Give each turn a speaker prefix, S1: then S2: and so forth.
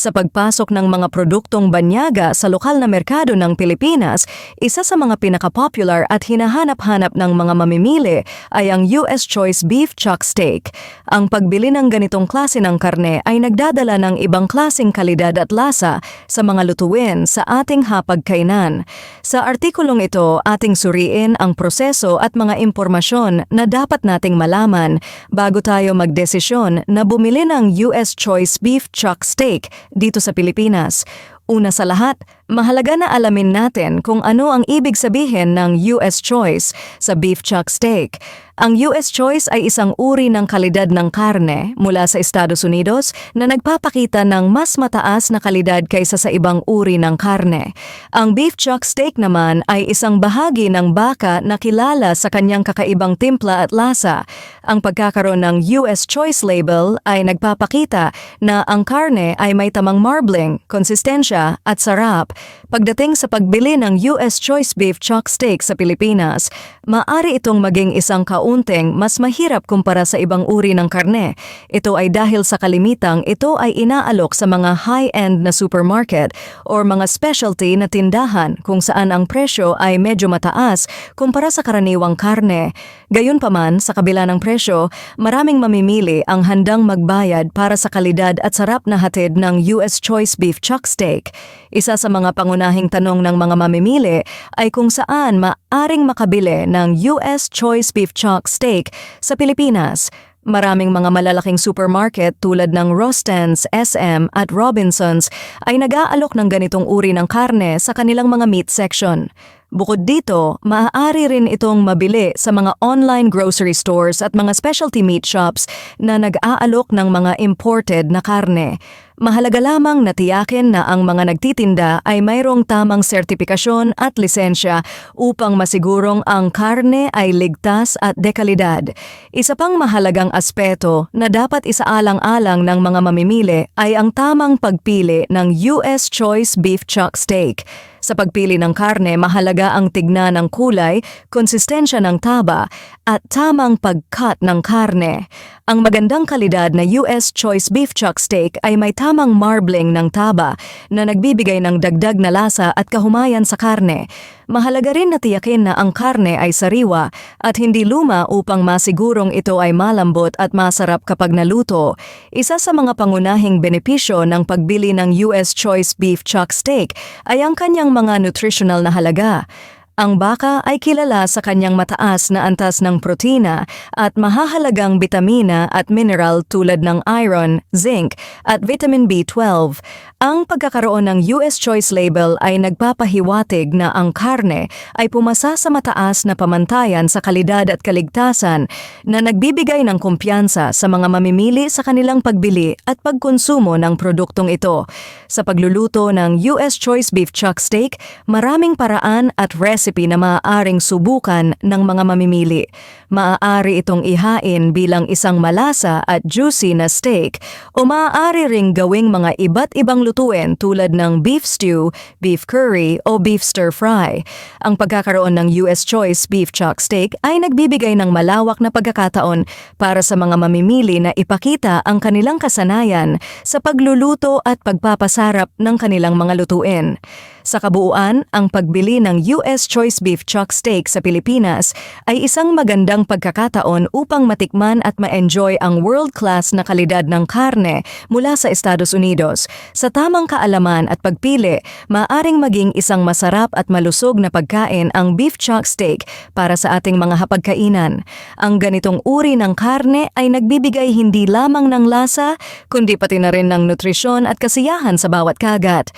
S1: Sa pagpasok ng mga produktong banyaga sa lokal na merkado ng Pilipinas, isa sa mga pinaka-popular at hinahanap-hanap ng mga mamimili ay ang US Choice Beef Chuck Steak. Ang pagbili ng ganitong klase ng karne ay nagdadala ng ibang klasing kalidad at lasa sa mga lutuin sa ating hapagkainan. Sa artikulong ito, ating suriin ang proseso at mga impormasyon na dapat nating malaman bago tayo magdesisyon na bumili ng US Choice Beef Chuck Steak dito sa Pilipinas. Una sa lahat, mahalaga na alamin natin kung ano ang ibig sabihin ng US Choice sa beef chuck steak. Ang US Choice ay isang uri ng kalidad ng karne mula sa Estados Unidos na nagpapakita ng mas mataas na kalidad kaysa sa ibang uri ng karne. Ang beef chuck steak naman ay isang bahagi ng baka na kilala sa kanyang kakaibang timpla at lasa. Ang pagkakaroon ng US Choice label ay nagpapakita na ang karne ay may tamang marbling, konsistensya at sarap. Pagdating sa pagbili ng US Choice Beef Chuck Steak sa Pilipinas, maaari itong maging isang kaunting mas mahirap kumpara sa ibang uri ng karne. Ito ay dahil sa kalimitang ito ay inaalok sa mga high-end na supermarket or mga specialty na tindahan kung saan ang presyo ay medyo mataas kumpara sa karaniwang karne. Gayunpaman, sa kabila ng presyo, maraming mamimili ang handang magbayad para sa kalidad at sarap na hatid ng US Choice Beef Chuck Steak. Isa sa mga pangunahing tanong ng mga mamimili ay kung saan maaring makabili ng US Choice Beef Chuck Steak sa Pilipinas. Maraming mga malalaking supermarket tulad ng Rostens, SM at Robinsons ay nag-aalok ng ganitong uri ng karne sa kanilang mga meat section. Bukod dito, maaari rin itong mabili sa mga online grocery stores at mga specialty meat shops na nag-aalok ng mga imported na karne. Mahalaga lamang na tiyakin na ang mga nagtitinda ay mayroong tamang sertipikasyon at lisensya upang masigurong ang karne ay ligtas at dekalidad. Isa pang mahalagang aspeto na dapat isaalang-alang ng mga mamimili ay ang tamang pagpili ng US Choice Beef Chuck Steak. Sa pagpili ng karne, mahalaga ang tignan ng kulay, konsistensya ng taba, at tamang pag-cut ng karne. Ang magandang kalidad na US Choice Beef Chuck Steak ay may tamang marbling ng taba na nagbibigay ng dagdag na lasa at kahumayan sa karne. Mahalaga rin na tiyakin na ang karne ay sariwa at hindi luma upang masigurong ito ay malambot at masarap kapag naluto. Isa sa mga pangunahing benepisyo ng pagbili ng US Choice Beef Chuck Steak ay ang kanyang mga nutritional na halaga. Ang baka ay kilala sa kanyang mataas na antas ng protina at mahahalagang bitamina at mineral tulad ng iron, zinc at vitamin B12. Ang pagkakaroon ng US Choice label ay nagpapahiwatig na ang karne ay pumasa sa mataas na pamantayan sa kalidad at kaligtasan na nagbibigay ng kumpiyansa sa mga mamimili sa kanilang pagbili at pagkonsumo ng produktong ito. Sa pagluluto ng US Choice Beef Chuck Steak, maraming paraan at recipe na maaaring subukan ng mga mamimili. Maaari itong ihain bilang isang malasa at juicy na steak o maaari ring gawing mga iba't ibang lutuin tulad ng beef stew, beef curry o beef stir fry. Ang pagkakaroon ng US Choice Beef Chuck Steak ay nagbibigay ng malawak na pagkakataon para sa mga mamimili na ipakita ang kanilang kasanayan sa pagluluto at pagpapasarap ng kanilang mga lutuin. Sa kabuuan, ang pagbili ng US Choice Beef Chuck Steak sa Pilipinas ay isang magandang pagkakataon upang matikman at ma-enjoy ang world-class na kalidad ng karne mula sa Estados Unidos. Sa tamang kaalaman at pagpili, maaring maging isang masarap at malusog na pagkain ang beef chuck steak para sa ating mga hapagkainan. Ang ganitong uri ng karne ay nagbibigay hindi lamang ng lasa, kundi pati na rin ng nutrisyon at kasiyahan sa bawat kagat.